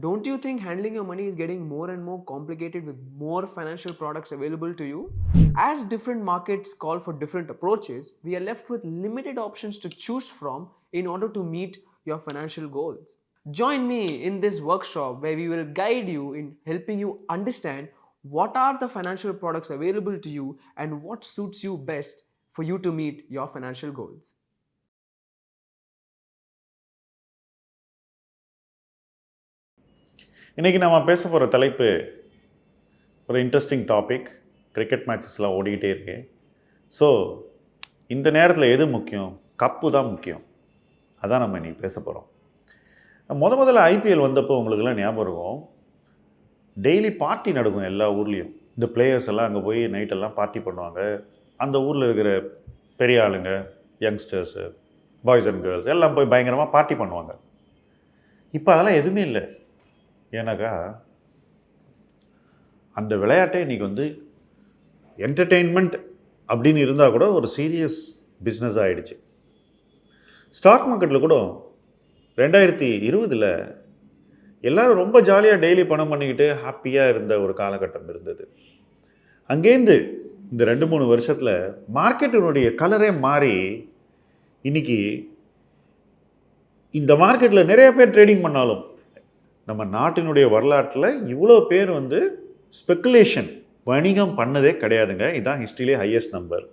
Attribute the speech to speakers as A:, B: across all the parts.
A: Don't you think handling your money is getting more and more complicated with more financial products available to you? As different markets call for different approaches, we are left with limited options to choose from in order to meet your financial goals. Join me in this workshop where we will guide you in helping you understand what are the financial products available to you and what suits you best for you to meet your financial goals.
B: இன்றைக்கி நம்ம பேச போகிற தலைப்பு ஒரு interesting topic cricket மேட்சஸ்லாம் ஓடிக்கிட்டே இருக்கு. So இந்த நேரத்தில் எது முக்கியம்? கப்பு தான் முக்கியம். அதான் நம்ம இன்றைக்கி பேச போகிறோம் முத முதல்ல ஐபிஎல் வந்தப்போ உங்களுக்குலாம் ஞாபகம் இருக்கும். டெய்லி பார்ட்டி நடக்கும் எல்லா ஊர்லேயும். இந்த பிளேயர்ஸ் எல்லாம் அங்கே போய் நைட்டெல்லாம் பார்ட்டி பண்ணுவாங்க. அந்த ஊரில் இருக்கிற பெரிய ஆளுங்க யங்ஸ்டர்ஸு பாய்ஸ் அண்ட் கேர்ள்ஸ் எல்லாம் போய் பயங்கரமாக பார்ட்டி பண்ணுவாங்க. இப்போ அதெல்லாம் எதுவுமே இல்லை. ஏன்னாக்கா அந்த விளையாட்டை இன்றைக்கி வந்து என்டர்டெயின்மெண்ட் அப்படின்னு இருந்தால் கூட ஒரு சீரியஸ் பிஸ்னஸ் ஆகிடுச்சு ஸ்டாக் மார்க்கெட்டில் கூட ரெண்டாயிரத்தி இருபதில் எல்லோரும் ரொம்ப ஜாலியாக டெய்லி பணம் பண்ணிக்கிட்டு ஹாப்பியாக இருந்த ஒரு காலகட்டம் இருந்தது. அங்கேருந்து இந்த ரெண்டு மூணு வருஷத்தில் மார்க்கெட்டினுடைய கலரே மாறி இன்னைக்கு இந்த மார்க்கெட்டில் நிறைய பேர் ட்ரேடிங் பண்ணாலும் நம்ம நாட்டினுடைய வரலாற்றில் இவ்வளோ பேர் வந்து ஸ்பெக்குலேஷன் வணிகம் பண்ணதே கிடையாதுங்க. இதுதான் ஹிஸ்ட்ரியிலே ஹையஸ்ட் நம்பர்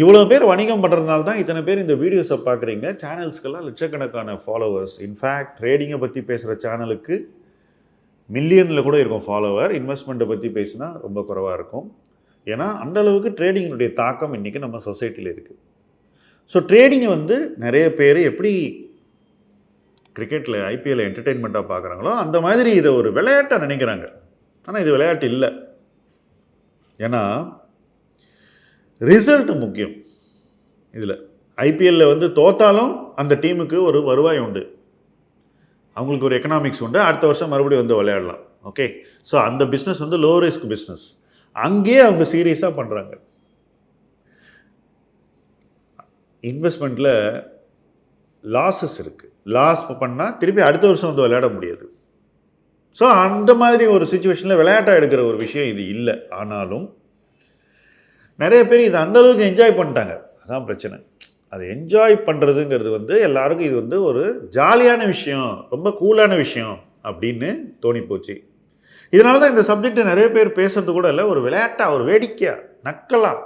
B: இவ்வளோ பேர் வணிகம் பண்ணுறதுனால தான் இத்தனை பேர் இந்த வீடியோஸை பார்க்குறீங்க. சேனல்ஸ்க்கெல்லாம் லட்சக்கணக்கான ஃபாலோவர்ஸ் இன்ஃபேக்ட் ட்ரேடிங்கை பற்றி பேசுகிற சேனலுக்கு மில்லியனில் கூட இருக்கும் ஃபாலோவர் இன்வெஸ்ட்மெண்ட்டை பற்றி பேசினா ரொம்ப குறைவாக இருக்கும். ஏன்னா அந்த அளவுக்கு ட்ரேடிங்கினுடைய தாக்கம் இன்றைக்கி நம்ம சொசைட்டியில் இருக்குது ஸோ ட்ரேடிங்கை வந்து நிறைய பேர் எப்படி கிரிக்கெட்டில் ஐபிஎல் என்டர்டெயின்மெண்ட்டாக பார்க்குறாங்களோ அந்த மாதிரி இதை ஒரு விளையாட்டாக நினைக்கிறாங்க. ஆனால் இது விளையாட்டு இல்லை. ஏன்னா ரிசல்ட் முக்கியம். இதில் ஐபிஎல்லில் வந்து தோத்தாலும் அந்த டீமுக்கு ஒரு வருவாய் உண்டு. அவங்களுக்கு ஒரு எக்கனாமிக்ஸ் உண்டு. அடுத்த வருஷம் மறுபடியும் வந்து விளையாடலாம். ஓகே? ஸோ அந்த பிஸ்னஸ் வந்து லோ ரிஸ்க் பிஸ்னஸ் அங்கேயே அவங்க சீரியஸாக பண்ணுறாங்க இன்வெஸ்ட்மெண்ட்டில் லாஸஸ் இருக்குது லாஸ் பண்ணால் திருப்பி அடுத்த வருஷம் வந்து விளையாட முடியாது. ஸோ அந்த மாதிரி ஒரு சுச்சுவேஷனில் விளையாட்டாக எடுக்கிற ஒரு விஷயம் இது இல்லை. ஆனாலும் நிறைய பேர் இதை அந்தளவுக்கு என்ஜாய் பண்ணிட்டாங்க. அதான் பிரச்சனை. அதை என்ஜாய் பண்ணுறதுங்கிறது வந்து எல்லாருக்கும் இது வந்து ஒரு ஜாலியான விஷயம் ரொம்ப கூலான விஷயம் அப்படின்னு தோணிப்போச்சு இதனால தான் இந்த சப்ஜெக்டை நிறைய பேர் பேசுறது கூட இல்லை. ஒரு விளையாட்டாக ஒரு வேடிக்கையாக நக்கலாக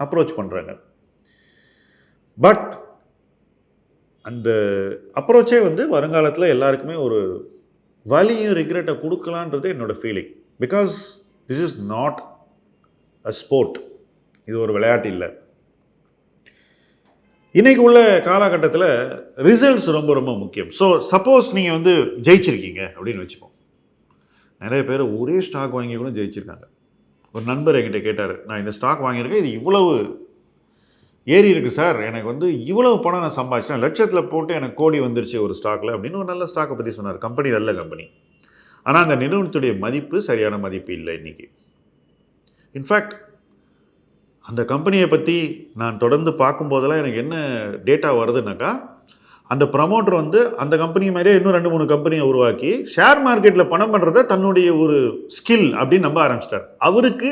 B: அப்ரோச் பண்ணுறாங்க பட் அந்த அப்ரோச்சே வந்து வருங்காலத்தில் எல்லாருக்குமே ஒரு வலியும் ரிக்ரெட்டை கொடுக்கலான்றது என்னோடய feeling because this is not a sport இது ஒரு விளையாட்டு இல்லை. இன்றைக்கு உள்ள காலகட்டத்தில் ரிசல்ட்ஸ் ரொம்ப ரொம்ப முக்கியம். ஸோ சப்போஸ் நீங்கள் வந்து ஜெயிச்சிருக்கீங்க அப்படின்னு வச்சுப்போம். நிறைய பேர் ஒரே ஸ்டாக் வாங்கி கூட ஜெயிச்சிருக்காங்க. ஒரு நண்பர் என்கிட்ட கேட்டார் நான் இந்த ஸ்டாக் வாங்கியிருக்கேன் இது இவ்வளவு ஏறி இருக்குது சார். எனக்கு வந்து இவ்வளவு பணம் நான் சம்பாதிச்சேன் லட்சத்தில் போட்டு எனக்கு கோடி வந்துருச்சு ஒரு ஸ்டாக்கில் அப்படின்னு ஒரு நல்ல ஸ்டாக்கை பற்றி சொன்னார். கம்பெனி நல்ல கம்பெனி. ஆனால் அந்த நிறுவனத்துடைய மதிப்பு சரியான மதிப்பு இல்லை இன்றைக்கி இன்ஃபேக்ட் அந்த கம்பெனியை பற்றி நான் தொடர்ந்து பார்க்கும்போதெல்லாம் எனக்கு என்ன டேட்டா வருதுன்னாக்கா அந்த ப்ரமோட்டர் வந்து அந்த கம்பெனி மாதிரியே இன்னும் ரெண்டு மூணு கம்பெனியை உருவாக்கி ஷேர் மார்க்கெட்டில் பணம் பண்ணுறத தன்னுடைய ஒரு ஸ்கில் அப்படின்னு நம்ப ஆரம்பிச்சிட்டார். அவருக்கு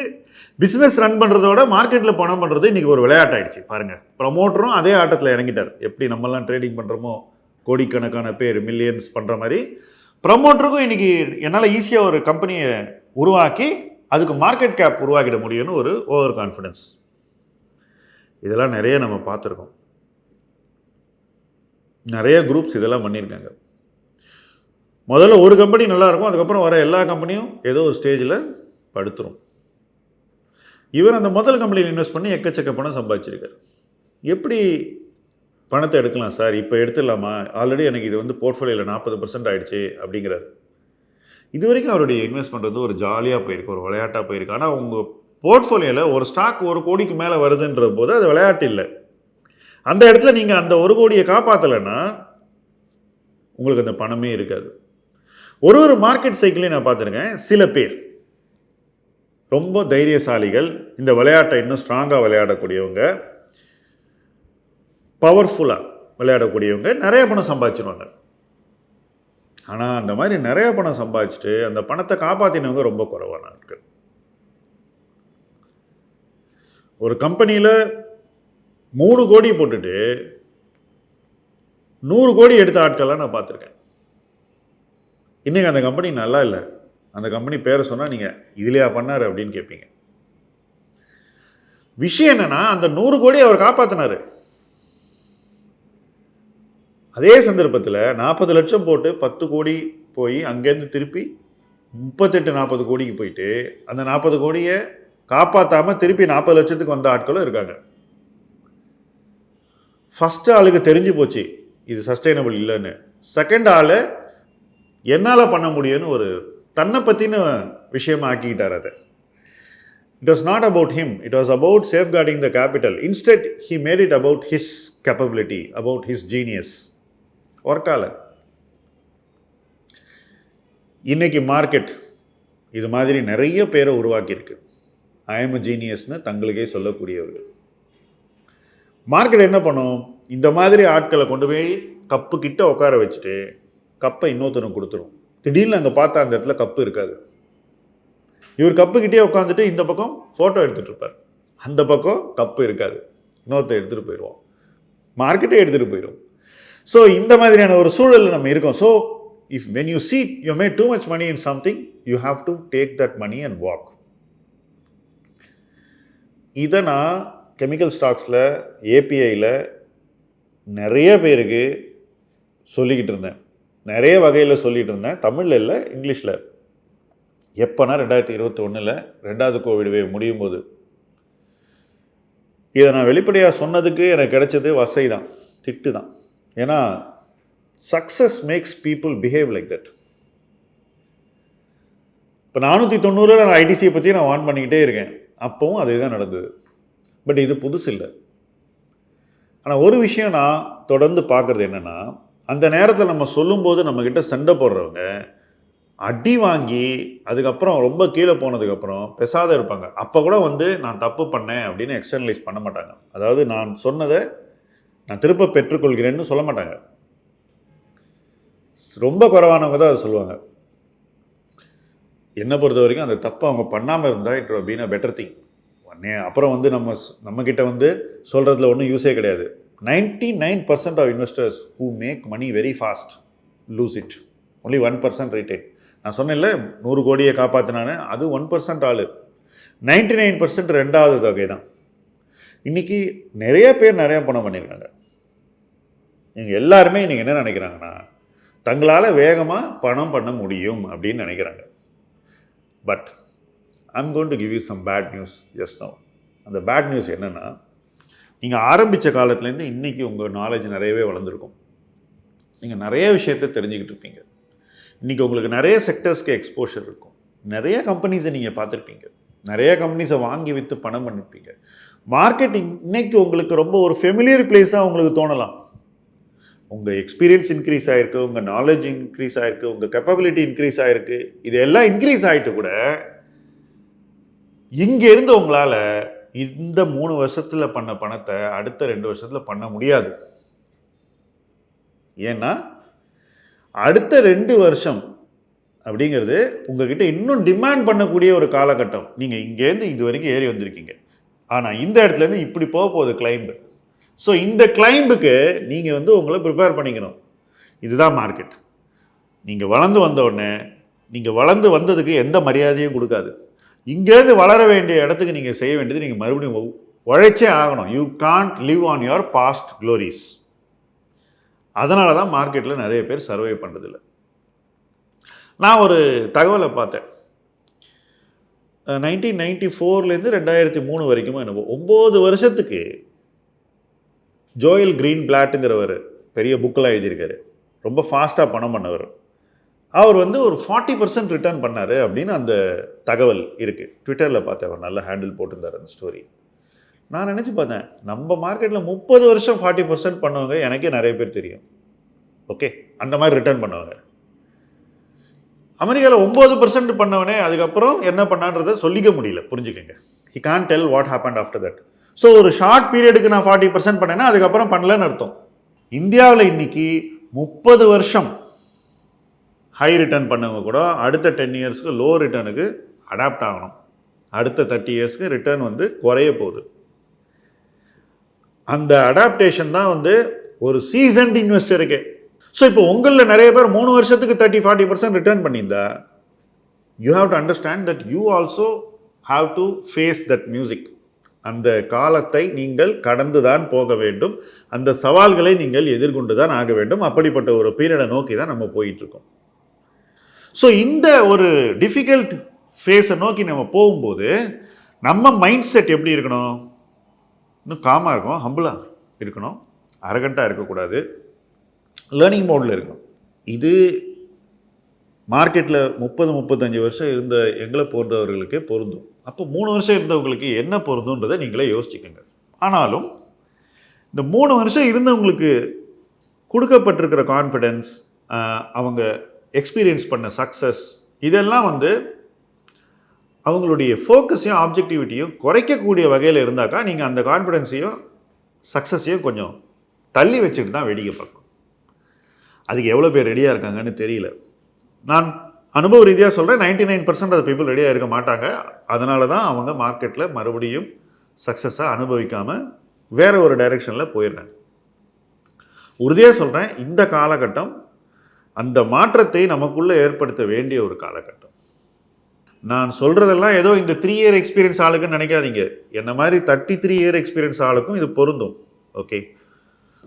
B: பிஸ்னஸ் ரன் பண்ணுறதோட மார்க்கெட்டில் பணம் பண்ணுறது இன்றைக்கி ஒரு விளையாட்டாயிடுச்சு. பாருங்கள் ப்ரமோட்டரும் அதே ஆட்டத்தில் இறங்கிட்டார். எப்படி நம்மலாம் ட்ரேடிங் பண்ணுறோமோ கோடிக்கணக்கான பேர் மில்லியன்ஸ் பண்ணுற மாதிரி ப்ரமோட்டருக்கும் இன்றைக்கி என்னால் ஈஸியாக ஒரு கம்பெனியை உருவாக்கி அதுக்கு மார்க்கெட் கேப் உருவாக்கிட முடியும்னு ஒரு ஓவர் கான்ஃபிடென்ஸ் இதெல்லாம் நிறைய நம்ம பார்த்துருக்கோம். நிறைய குரூப்ஸ் இதெல்லாம் பண்ணியிருக்காங்க. முதல்ல ஒரு கம்பெனி நல்லாயிருக்கும் அதுக்கப்புறம் வர எல்லா கம்பெனியும் ஏதோ ஒரு ஸ்டேஜில் படுத்துரும். இவர் அந்த முதல் கம்பெனியில் இன்வெஸ்ட் பண்ணி எக்கச்சக்க பணம் சம்பாதிச்சிருக்கார். எப்படி பணத்தை எடுக்கலாம் சார்? இப்போ எடுத்துடலாமா? ஆல்ரெடி எனக்கு இது வந்து போர்ட்ஃபோலியோவில் நாற்பது பர்சன்ட் ஆகிடுச்சு அப்படிங்கிறார். இது வரைக்கும் அவருடைய இன்வெஸ்ட் பண்ணுறது ஒரு ஜாலியாக போயிருக்கு ஒரு விளையாட்டாக போயிருக்கு. ஆனால் உங்கள் போர்ட்ஃபோலியோவில் ஒரு ஸ்டாக் ஒரு கோடிக்கு மேலே வருதுன்ற போது அது விளையாட்டு இல்லை. அந்த இடத்துல நீங்கள் அந்த ஒரு கோடியை காப்பாற்றலைன்னா உங்களுக்கு அந்த பணமே இருக்காது. ஒரு ஒரு மார்க்கெட் சைக்கிளையும் நான் பார்த்துருக்கேன். சில பேர். ரொம்ப தைரியசாலிகள். இந்த விளையாட்டை இன்னும் ஸ்ட்ராங்காக விளையாடக்கூடியவங்க. பவர்ஃபுல்லாக விளையாடக்கூடியவங்க. நிறைய பணம் சம்பாதிச்சிருவாங்க. ஆனால் அந்த மாதிரி நிறைய பணம் சம்பாதிச்சுட்டு அந்த பணத்தை காப்பாற்றினவங்க ரொம்ப குறைவான ஆட்கள். ஒரு கம்பெனியில் மூணு கோடி போட்டுட்டு நூறு கோடி எடுத்த ஆட்கள்லாம் நான் பார்த்துருக்கேன். இன்றைக்கி அந்த கம்பெனி நல்லா இல்லை. அந்த கம்பெனி பேரை சொன்னால் நீங்கள் இதுலையா பண்ணார் அப்படின்னு கேட்பீங்க விஷயம் என்னென்னா அந்த நூறு கோடி அவர் காப்பாற்றினாரு அதே சந்தர்ப்பத்தில் நாற்பது லட்சம் போட்டு பத்து கோடி போய் அங்கேருந்து திருப்பி முப்பத்தெட்டு நாற்பது கோடிக்கு போயிட்டு அந்த நாற்பது கோடியை காப்பாற்றாமல் திருப்பி நாற்பது லட்சத்துக்கு வந்த ஆட்களும் இருக்காங்க. ஃபஸ்ட்டு ஆளுக்கு தெரிஞ்சு போச்சு இது சஸ்டைனபிள் இல்லைன்னு. செகண்ட் ஆள் என்னால் பண்ண முடியும்னு ஒரு தன்னை பற்றின விஷயமா ஆக்கிக்கிட்டார் அதை. It was not about him it was about safeguarding the capital instead he made it about his capability about his genius ஒர்க்கால இன்னைக்கு மார்க்கெட் இது மாதிரி நிறைய பேரை உருவாக்கியிருக்கு. ஐஎம் ஜீனியஸ்னு தங்களுக்கே சொல்லக்கூடியவர்கள். மார்க்கெட் என்ன பண்ணும்? இந்த மாதிரி ஆட்களை கொண்டு போய் கப்பு கிட்ட உட்கார வச்சுட்டு கப்பை இன்னொருத்தனுக்கு கொடுத்துரும். திடீர்னு அங்கே பார்த்தா அந்த இடத்துல கப்பு இருக்காது. இவர் கப்புக்கிட்டே உட்காந்துட்டு இந்த பக்கம் ஃபோட்டோ எடுத்துகிட்டு இருப்பார். அந்த பக்கம் கப்பு இருக்காது. இன்னொருத்த எடுத்துகிட்டு போயிடுவோம் மார்க்கெட்டே எடுத்துகிட்டு போயிடும். ஸோ இந்த மாதிரியான ஒரு சூழலில் நம்ம இருக்கோம். So if when you see you made too much money in something you have to take that money and walk இதை நான் கெமிக்கல் ஸ்டாக்ஸில் ஏபிஐயில் நிறைய பேருக்கு சொல்லிக்கிட்டு இருந்தேன். நிறைய வகையில் சொல்லிகிட்டு இருந்தேன். தமிழில் இல்லை இங்கிலீஷில். எப்போனா ரெண்டாயிரத்தி இருபத்தி ஒன்றில் ரெண்டாவது கோவிட் வேவ் முடியும் போது. இதை நான் வெளிப்படையாக சொன்னதுக்கு எனக்கு கிடைச்சது வசை தான் திட்டு தான் ஏன்னா success makes people behave like that இப்போ நானூற்றி தொண்ணூறில் நான் ஐடிசியை பற்றி நான் வான் பண்ணிக்கிட்டே இருக்கேன். அப்போவும் அதே தான் நடந்தது. பட் இது புதுசு இல்லை ஆனால் ஒரு விஷயம் நான் தொடர்ந்து பார்க்குறது என்னென்னா அந்த நேரத்தில் நம்ம சொல்லும்போது நம்மக்கிட்ட சண்டை போடுறவங்க அடி வாங்கி அதுக்கப்புறம் ரொம்ப கீழே போனதுக்கப்புறம் பெசாத இருப்பாங்க. அப்போ கூட வந்து நான் தப்பு பண்ணேன் அப்படின்னு எக்ஸ்டர்னலைஸ் பண்ண மாட்டாங்க. அதாவது நான் சொன்னதை நான் திரும்ப பெற்றுக்கொள்கிறேன்னு சொல்ல மாட்டாங்க. ரொம்ப குறைவானவங்க தான் அதை சொல்லுவாங்க. என்னை பொறுத்த வரைக்கும் அந்த தப்பை அவங்க பண்ணாமல் இருந்தால் it been a better thing அப்புறம் வந்து நம்ம ஸ்- நம்மக்கிட்ட வந்து சொல்கிறதுல ஒன்றும் யூஸே கிடையாது. Ninety nine percent of investors who make money very fast lose it only one percent retain நான் சொன்னேன்ல நூறு கோடியை காப்பாற்றினானே அது ஒன் பர்சன்ட் ஆள். நைன்டி நைன் பர்சன்ட் ரெண்டாவது தொகை தான். இன்றைக்கி நிறைய பேர் நிறைய பணம் பண்ணியிருக்காங்க நீங்கள் எல்லாருமே இன்றைக்கி என்ன நினைக்கிறாங்கன்னா தங்களால் வேகமாக பணம் பண்ண முடியும் அப்படின்னு நினைக்கிறாங்க. But I'm gonna give you some bad news just know அந்த பேட் நியூஸ் என்னென்னா நீங்கள் ஆரம்பித்த காலத்துலேருந்து இன்றைக்கி உங்கள் நாலேஜ் நிறையவே வளர்ந்துருக்கும். நீங்கள் நிறைய விஷயத்த தெரிஞ்சுக்கிட்டு இருப்பீங்க. இன்றைக்கி உங்களுக்கு நிறைய செக்டர்ஸ்க்கு எக்ஸ்போஷர் இருக்கும். நிறைய கம்பெனிஸை நீங்கள் பார்த்துருப்பீங்க. நிறைய கம்பெனிஸை வாங்கி விற்று பணம் பண்ணிருப்பீங்க. மார்க்கெட்டிங் இன்னைக்கு உங்களுக்கு ரொம்ப ஒரு ஃபெமிலியர் பிளேஸாக உங்களுக்கு தோணலாம். உங்கள் எக்ஸ்பீரியன்ஸ் இன்க்ரீஸ் ஆகிருக்கு உங்கள் நாலேஜ் இன்க்ரீஸ் ஆகிருக்கு உங்கள் கெப்பபிலிட்டி இன்க்ரீஸ் ஆகிருக்கு இது எல்லாம் இன்க்ரீஸ் ஆகிட்டு கூட இங்கேருந்து உங்களால் இந்த மூணு வருஷத்தில் பண்ண பணத்தை அடுத்த ரெண்டு வருஷத்தில் பண்ண முடியாது. ஏன்னா அடுத்த ரெண்டு வருஷம் அப்படிங்கிறது உங்ககிட்ட இன்னும் டிமாண்ட் பண்ணக்கூடிய ஒரு காலகட்டம். நீங்கள் இங்கேருந்து இது வரைக்கும் ஏறி வந்திருக்கீங்க. ஆனால் இந்த இடத்துலேருந்து இப்படி போக போகுது கிளைம்பு ஸோ இந்த கிளைம்புக்கு நீங்கள் வந்து உங்களை ப்ரிப்பேர் பண்ணிக்கணும். இதுதான் மார்க்கெட் நீங்கள் வளர்ந்து வந்த உடனே நீங்கள் வளர்ந்து வந்ததுக்கு எந்த மரியாதையும் கொடுக்காது. இங்கேருந்து வளர வேண்டிய இடத்துக்கு நீங்கள் செய்ய வேண்டியது நீங்கள் மறுபடியும் உழைச்சே ஆகணும். You can't live on your past glories அதனால தான் மார்க்கெட்டில் நிறைய பேர் சர்வே பண்ணுறதில்ல நான் ஒரு தகவலை பார்த்தேன். நைன்டீன் நைன்டி ஃபோர்லேருந்து ரெண்டாயிரத்தி மூணு வரைக்குமோ என்னவோ ஒம்பது வருஷத்துக்கு ஜோயல் கிரீன் பிளாட்டுங்கிறவர் பெரிய புக்கெல்லாம் எழுதியிருக்காரு. ரொம்ப ஃபாஸ்ட்டாக பணம் பண்ணவர். அவர் வந்து ஒரு ஃபார்ட்டி பர்சன்ட் ரிட்டர்ன் பண்ணார் அப்படின்னு அந்த தகவல் இருக்குது ட்விட்டரில் பார்த்தேன் அவர் நல்ல ஹேண்டில் போட்டிருந்தார் அந்த ஸ்டோரி நான் நினச்சி பார்த்தேன் நம்ம மார்க்கெட்டில் முப்பது வருஷம் ஃபார்ட்டி பர்சன்ட் பண்ணவங்க எனக்கே நிறைய பேர் தெரியும். ஓகே அந்த மாதிரி ரிட்டர்ன் பண்ணுவாங்க. அமெரிக்காவில் ஒம்பது பர்சன்ட் பண்ணவனே அதுக்கப்புறம் என்ன பண்ணான்றதை சொல்லிக்க முடியல. புரிஞ்சுக்கங்க. He can tell what happen after that so ஒரு ஷார்ட் பீரியடுக்கு நான் ஃபார்ட்டி பர்சன்ட் பண்ணேன்னா அதுக்கப்புறம் பண்ணலன்னு அர்த்தம். இந்தியாவில் இன்னைக்கு முப்பது வருஷம் ஹை ரிட்டர்ன் பண்ணவங்க கூட அடுத்த டென் இயர்ஸ்க்கு லோ ரிட்டர்னுக்கு அடாப்ட் ஆகணும். அடுத்த தேர்ட்டி இயர்ஸ்க்கு ரிட்டர்ன் வந்து குறைய போகுது. அந்த அடாப்டேஷன் தான் வந்து ஒரு சீசன்ட் இன்வெஸ்டருக்கே ஸோ இப்போ உங்களில் நிறைய பேர் மூணு வருஷத்துக்கு தேர்ட்டி ஃபார்ட்டி பர்சன்ட் ரிட்டர்ன் பண்ணியிருந்தா you have to understand that you also have to face that music அந்த காலத்தை நீங்கள் கடந்து தான் போக வேண்டும். அந்த சவால்களை நீங்கள் எதிர்கொண்டு தான் ஆக வேண்டும். அப்படிப்பட்ட ஒரு பீரியடை நோக்கி தான் நம்ம போயிட்டுருக்கோம் இருக்கோம். ஸோ இந்த ஒரு டிஃபிகல்ட் ஃபேஸை நோக்கி நம்ம போகும்போது நம்ம மைண்ட் செட் எப்படி இருக்கணும்? இன்னும் காமாக இருக்கும் ஹம்பிளாக இருக்கணும் அரகண்ட்டாக இருக்கக்கூடாது லேர்னிங் மோடில் இருக்கணும். இது மார்க்கெட்டில் முப்பது முப்பத்தஞ்சு வருஷம் இருந்த எங்களை போன்றவர்களுக்கே பொருந்தும். அப்போ மூணு வருஷம் இருந்தவங்களுக்கு என்ன பொருந்துன்றதை நீங்களே யோசிச்சுக்கோங்க. ஆனாலும் இந்த மூணு வருஷம் இருந்தவங்களுக்கு கொடுக்கப்பட்டிருக்கிற கான்ஃபிடென்ஸ் அவங்க எக்ஸ்பீரியன்ஸ் பண்ண சக்ஸஸ் இதெல்லாம் வந்து அவங்களுடைய ஃபோக்கஸையும் ஆப்ஜெக்டிவிட்டியும் குறைக்கக்கூடிய வகையில் இருந்தாக்கா நீங்கள் அந்த கான்ஃபிடென்ஸையும் சக்ஸஸையும் கொஞ்சம் தள்ளி வச்சுட்டு தான் வேடிக்கை பார்க்கணும். அதுக்கு எவ்வளோ பேர் ரெடியாக இருக்காங்கன்னு தெரியல. நான் அனுபவ ரீதியாக சொல்கிறேன் நைன்டி நைன் பர்சன்ட் அது பீப்புள் ரெடியாக இருக்க மாட்டாங்க. அதனால தான் அவங்க மார்க்கெட்டில் மறுபடியும் சக்ஸஸாக அனுபவிக்காமல் வேறு ஒரு டைரெக்ஷனில் போயிடுறாங்க. உறுதியாக சொல்கிறேன் இந்த காலகட்டம் அந்த மாற்றத்தை நமக்குள்ளே ஏற்படுத்த வேண்டிய ஒரு காலகட்டம். நான் சொல்கிறதெல்லாம் ஏதோ இந்த த்ரீ இயர் எக்ஸ்பீரியன்ஸ் ஆளுக்குன்னு நினைக்காதீங்க. என்ன மாதிரி தேர்ட்டி த்ரீ இயர் எக்ஸ்பீரியன்ஸ் ஆளுக்கும் இது பொருந்தும். ஓகே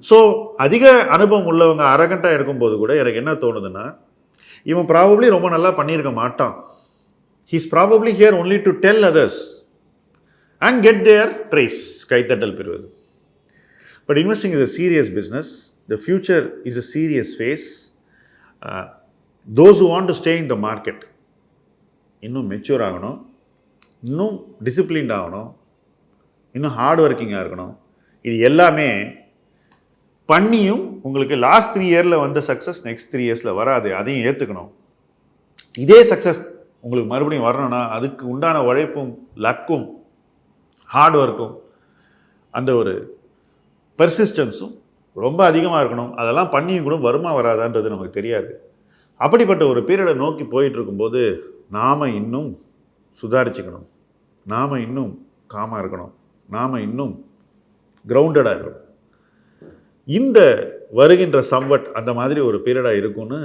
B: ஸோ அதிக அனுபவம் உள்ளவங்க அரகண்ட்டாக இருக்கும்போது கூட எனக்கு என்ன தோணுதுன்னா இவன் ப்ராபப்ளி ரொம்ப நல்லா பண்ணியிருக்க மாட்டான். He's probably here only to tell others and get their praise கைத்தட்டல் பெறுவது. But investing is a serious business the future is a serious phase those want to stay in the market இன்னும் mature ஆகணும் இன்னும் disciplined ஆகணும் இன்னும் heart ஒர்க்கிங்காக இருக்கணும். இது எல்லாமே பண்ணியும் உங்களுக்கு லாஸ்ட் த்ரீ இயரில் வந்த சக்ஸஸ் நெக்ஸ்ட் த்ரீ இயர்ஸில் வராது அதையும் ஏற்றுக்கணும் இதே சக்ஸஸ் உங்களுக்கு மறுபடியும் வரணும்னா அதுக்கு உண்டான உழைப்பும் லக்கும் ஹார்ட் ஒர்க்கும் அந்த ஒரு பெர்சிஸ்டன்ஸும் ரொம்ப அதிகமாக இருக்கணும். அதெல்லாம் பண்ணியும் கூட வருமா வராதான்றது நமக்கு தெரியாது. அப்படிப்பட்ட ஒரு பீரியடை நோக்கி போயிட்டு இருக்கும்போது நாம் இன்னும் சுதாரிச்சுக்கணும். நாம் இன்னும் காமாக இருக்கணும். நாம் இன்னும் கிரவுண்டடாக இருக்கணும். இந்த வருகின்ற சம்வட் அந்த மாதிரி ஒரு பீரியடாக இருக்கும்னு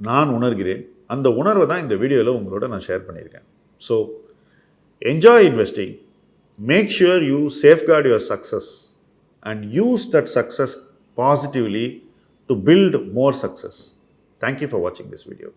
B: நான் உணர்கிறேன். அந்த உணர்வை தான் இந்த வீடியோவில் உங்களோட நான் ஷேர் பண்ணியிருக்கேன். So enjoy investing make sure you safeguard your success and use that success positively to build more success. Thank you for watching this video.